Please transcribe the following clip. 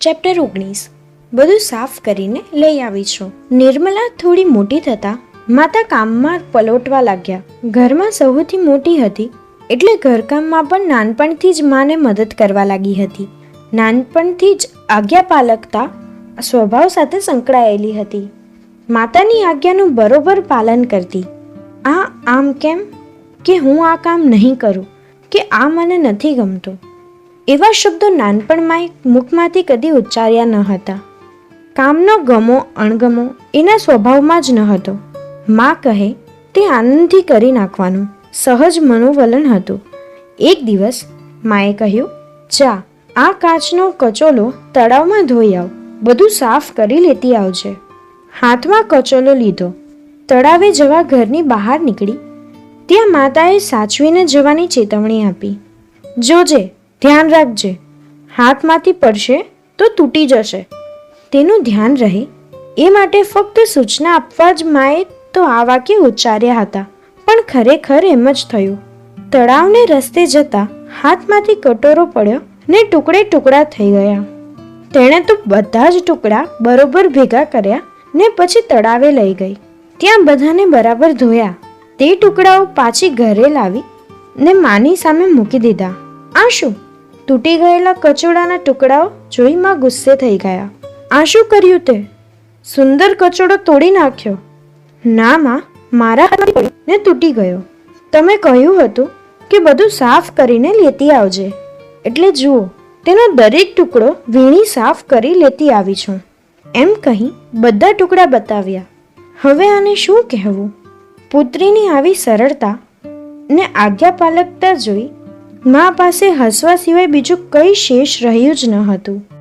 Chapter ઓગણીસ. બધું સાફ કરીને લઈ આવી છું. નિર્મલા થોડી મોટી થતાં માતા કામમાં પલોટવા લાગ્યા. ઘરમાં સૌથી મોટી હતી એટલે ઘરકામમાં પણ નાનપણથી જ માને મદદ કરવા લાગી હતી. નાનપણથી જ આજ્ઞાપાલકતા સ્વભાવ સાથે સંકળાયેલી હતી. માતાની આજ્ઞાનું બરોબર પાલન કરતી, આ આમ કેમ? કે હું આ કામ નહીં કરું? કે આ મને નથી ગમતું? એવા શબ્દો નાનપણમાં મુખમાંથી કદી ઉચ્ચાર્યા ન હતા. કામનો ગમો, અણગમો એના સ્વભાવમાં જ ન હતો. મા કહે, તે આનંદથી કરી નાખવાનું. સહજ મનોવલન હતું. એક દિવસ માએ કહ્યું, જા, આ કાચનો કચોલો તળાવમાં ધોઈ આવ. બધું સાફ કરી લેતી આવજે. હાથમાં કચોલો લીધો. તળાવે જવા ઘરની બહાર નીકળી. ત્યાં માતાએ સાચવીને જવાની ચેતવણી આપી. જોજે ધ્યાન રાખજે. હાથમાંથી પડશે તો તૂટી જશે. તેનું ધ્યાન રહે. એ માટે ફક્ત સૂચના આપવા જ માએ તો આ વાક્ય ઉચ્ચાર્યા હતા. પણ ખરેખર એમ જ થયું. તળાવને રસ્તે જતા હાથમાંથી કટોરો પડ્યો ને ટુકડે ટુકડા થઈ ગયા. તેણે તો બધા જ ટુકડા બરોબર ભેગા કર્યા ને પછી તળાવે લઈ ગઈ. ત્યાં બધાને બરાબર ધોયા. તે ટુકડાઓ પાછી ઘરે લાવી ને માની સામે મૂકી દીધા. આ શું? તૂટી ગયેલા કચોડાના ટુકડાઓ જોઈ માં ગુસ્સે થઈ ગયા. આ શું કર્યું તે? સુંદર કચોડો તોડી નાખ્યો. ના, માં, મારા ને તૂટી ગયો. તમે કહ્યું હતું કે બધું સાફ કરીને લેતી આવજે. એટલે જુઓ, તેનો દરેક ટુકડો વીણી સાફ કરી લેતી આવી છું. એમ કહી બધા ટુકડા બતાવ્યા. હવે આને શું કહેવું? પુત્રીની આવી સરળતા ને આજ્ઞાપાલકતા જોઈ મા પાસે હસવા સિવાય બીજું કંઈ શેષ રહ્યું જ ન હતું.